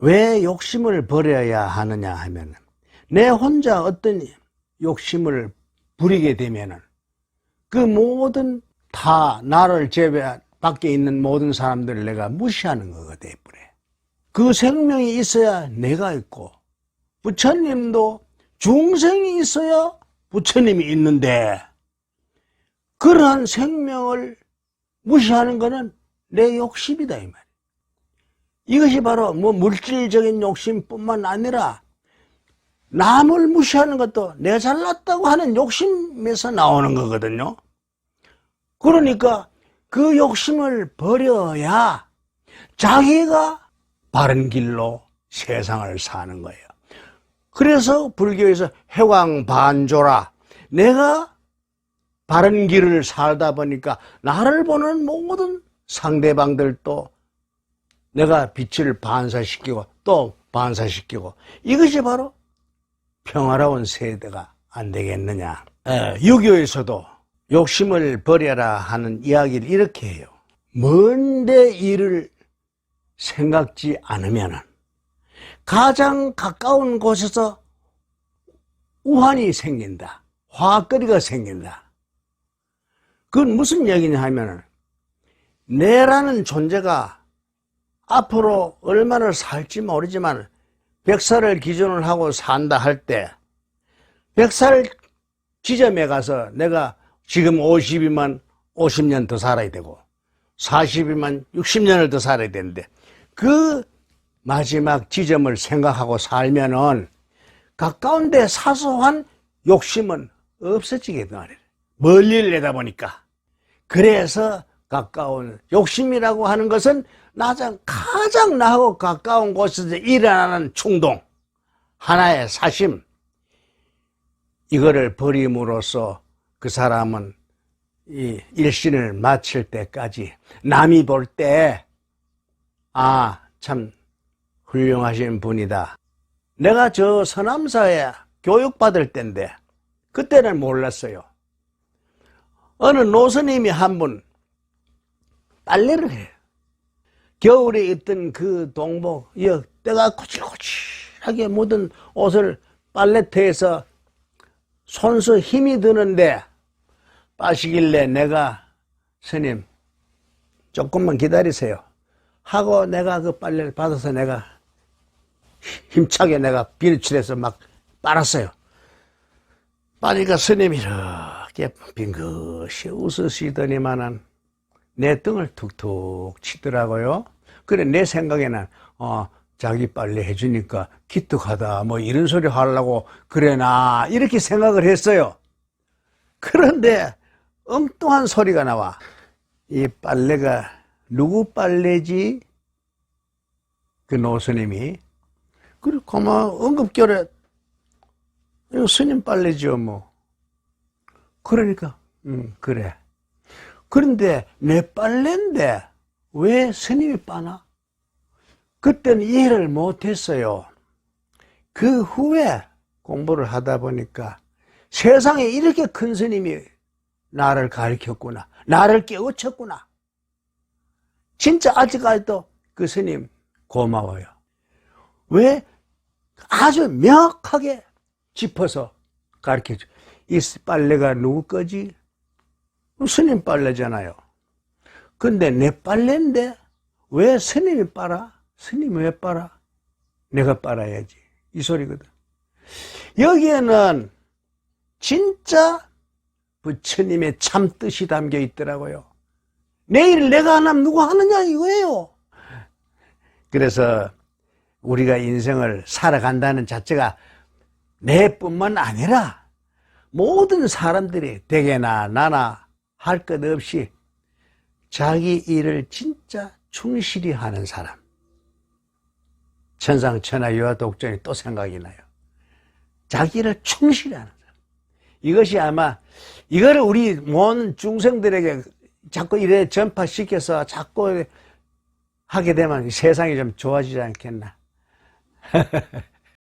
왜 욕심을 버려야 하느냐 하면 내 혼자 어떤 욕심을 부리게 되면은 그 모든 다 나를 제외 밖에 있는 모든 사람들을 내가 무시하는 거가 돼버려. 그 생명이 있어야 내가 있고 부처님도 중생이 있어야 부처님이 있는데 그러한 생명을 무시하는 것은 내 욕심이다 이 말이야. 이것이 바로 뭐 물질적인 욕심뿐만 아니라 남을 무시하는 것도 내가 잘났다고 하는 욕심에서 나오는 거거든요. 그러니까 그 욕심을 버려야 자기가 바른 길로 세상을 사는 거예요. 그래서 불교에서 해왕반조라 내가 바른 길을 살다 보니까 나를 보는 모든 상대방들도 내가 빛을 반사시키고 또 반사시키고 이것이 바로 평화로운 세대가 안 되겠느냐. 에, 유교에서도 욕심을 버려라 하는 이야기를 이렇게 해요. 먼데 일을 생각지 않으면 가장 가까운 곳에서 우환이 생긴다. 화거리가 생긴다. 그건 무슨 얘기냐 하면은 내라는 존재가 앞으로 얼마나 살지 모르지만 100살을 기준을 하고 산다 할때 100살 지점에 가서 내가 지금 50이면 50년 더 살아야 되고 40이면 60년을 더 살아야 되는데 그 마지막 지점을 생각하고 살면은 가까운데 사소한 욕심은 없어지게 말이에요. 멀리를 내다보니까. 그래서 가까운 욕심이라고 하는 것은 나장 가장 나하고 가까운 곳에서 일어나는 충동, 하나의 사심, 이거를 버림으로써 그 사람은 이 일신을 마칠 때까지 남이 볼 때, 아, 참 훌륭하신 분이다. 내가 저 서남사에 교육받을 때인데, 그때는 몰랐어요. 어느 노선님이 한분 빨래를 해요. 겨울에 입던 그 동복, 이 때가 코칠코칠하게 묻은 옷을 빨래터에서 손수 힘이 드는데 빠시길래 내가 스님 조금만 기다리세요. 하고 내가 그 빨래를 받아서 내가 힘차게 내가 비누칠해서 막 빨았어요. 빠니까 스님이 이렇게 빙긋이 웃으시더니만은 내 등을 툭툭 치더라고요. 그래, 내 생각에는, 어, 자기 빨래 해주니까 기특하다, 뭐 이런 소리 하려고 그래나, 이렇게 생각을 했어요. 그런데 엉뚱한 소리가 나와. 이 빨래가 누구 빨래지? 그 노스님이. 그래, 그만 응급결에, 이거 스님 빨래죠, 뭐. 그러니까, 음, 그래. 그런데 내 빨래인데 왜 스님이 빠나? 그때는 이해를 못했어요. 그 후에 공부를 하다 보니까 세상에 이렇게 큰 스님이 나를 가르쳤구나. 나를 깨우쳤구나. 진짜 아직까지도 그 스님 고마워요. 왜? 아주 명확하게 짚어서 가르쳐줘. 이 빨래가 누구 거지? 스님 빨래잖아요. 근데 내 빨래인데 왜 스님이 빨아? 스님이 왜 빨아? 내가 빨아야지. 이 소리거든. 여기에는 진짜 부처님의 참 뜻이 담겨 있더라고요. 내일 내가 안 하면 누가 하느냐 이거예요. 그래서 우리가 인생을 살아간다는 자체가 내뿐만 아니라 모든 사람들이 대개나 나나 할 것 없이 자기 일을 진짜 충실히 하는 사람. 천상천하 유아 독전이 또 생각이 나요. 자기 일을 충실히 하는 사람. 이것이 아마 이거를 우리 모든 중생들에게 자꾸 이래 전파시켜서 자꾸 하게 되면 세상이 좀 좋아지지 않겠나.